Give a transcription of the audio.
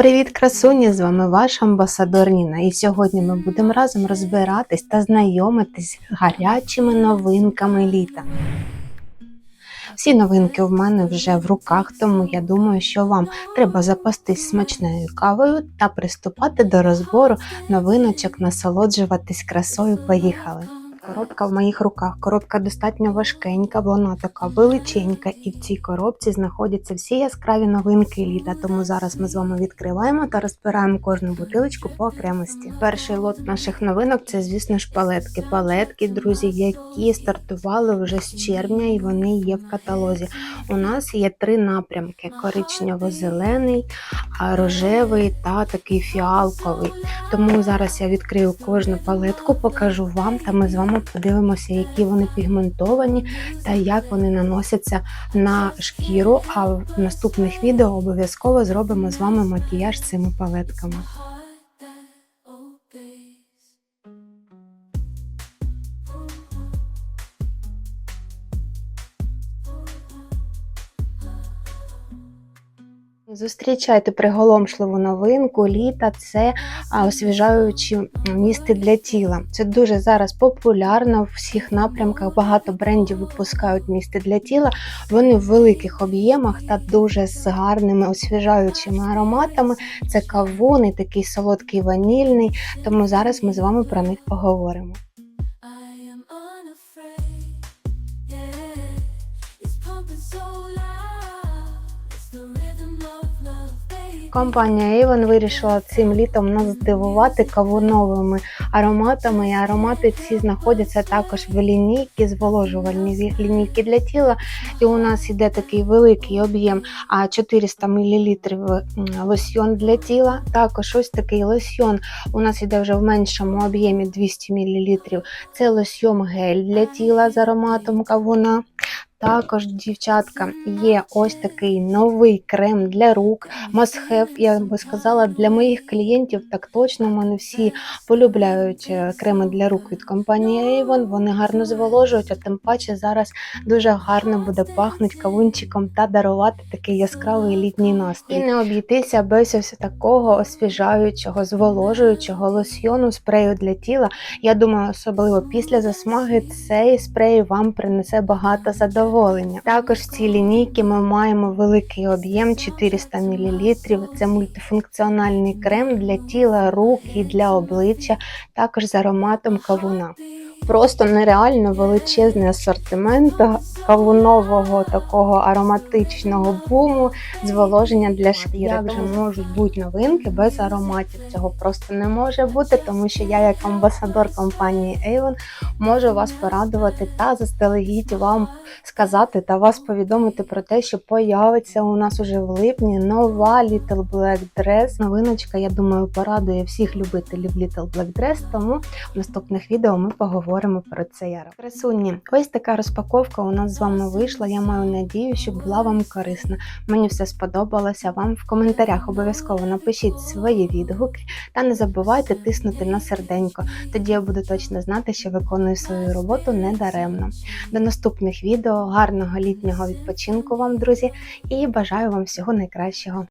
Привіт, красуні! З вами ваш амбасадор Ніна. І сьогодні ми будемо разом розбиратись та знайомитись з гарячими новинками літа. Всі новинки в мене вже в руках, тому я думаю, що вам треба запастись смачною кавою та приступати до розбору новиночок, насолоджуватись красою. Поїхали! Коробка в моїх руках. Коробка достатньо важкенька, вона така величенька, і в цій коробці знаходяться всі яскраві новинки літа. Тому зараз ми з вами відкриваємо та розбираємо кожну бутилочку по окремості. Перший лот наших новинок це, звісно ж, палетки. Палетки, друзі, які стартували вже з червня, і вони є в каталозі. У нас є три напрямки: коричнево-зелений, рожевий та такий фіалковий. Тому зараз я відкрию кожну палетку, покажу вам, та ми з вами подивимося, які вони пігментовані та як вони наносяться на шкіру. А в наступних відео обов'язково зробимо з вами макіяж цими палетками. Зустрічайте приголомшливу новинку літа це освіжаючі місти для тіла. Це дуже зараз популярно в всіх напрямках. Багато брендів випускають місти для тіла. Вони в великих об'ємах та дуже з гарними освіжаючими ароматами. Це кавун і такий солодкий ванільний. Тому зараз ми з вами про них поговоримо. Компанія Avon вирішила цим літом нас здивувати кавуновими ароматами. І аромати ці знаходяться також в лінійці, зволожувальні лінійки для тіла. І у нас іде такий великий об'єм 400 мл лосьйон для тіла. Також ось такий лосьйон у нас іде вже в меншому об'ємі 200 мл. Це лосьйон гель для тіла з ароматом кавуна. Також, дівчатка, є ось такий новий крем для рук. Must-have, я би сказала, для моїх клієнтів так точно. Вони всі полюбляють е, креми для рук від компанії Avon. Вони гарно зволожують, а тим паче зараз дуже гарно буде пахнути кавунчиком та дарувати такий яскравий літній настрій. І не обійтися без ось такого освіжаючого, зволожуючого лосьйону спрею для тіла. Я думаю, особливо після засмаги цей спрей вам принесе багато задоволення. Також в цій лінійці ми маємо великий об'єм 400 мл. Це мультифункціональний крем для тіла, рук і для обличчя, також з ароматом кавуна. Просто нереально величезний асортимент кавунового такого ароматичного буму, зволоження для шкіри. Як же можуть бути новинки без ароматів? Цього просто не може бути, тому що я, як амбасадор компанії Avon, можу вас порадувати та заздалегідь вам сказати та вас повідомити про те, що появиться у нас уже в липні нова Little Black Dress. Новиночка, я думаю, порадує всіх любителів Little Black Dress, тому в наступних відео ми поговоримо про це яро. Красуні, ось така розпаковка у нас з вами вийшла. Я маю надію, що була вам корисна. Мені все сподобалося. Вам в коментарях обов'язково напишіть свої відгуки та не забувайте тиснути на серденько. Тоді я буду точно знати, що виконую свою роботу не даремно. До наступних відео, гарного літнього відпочинку вам, друзі, і бажаю вам всього найкращого.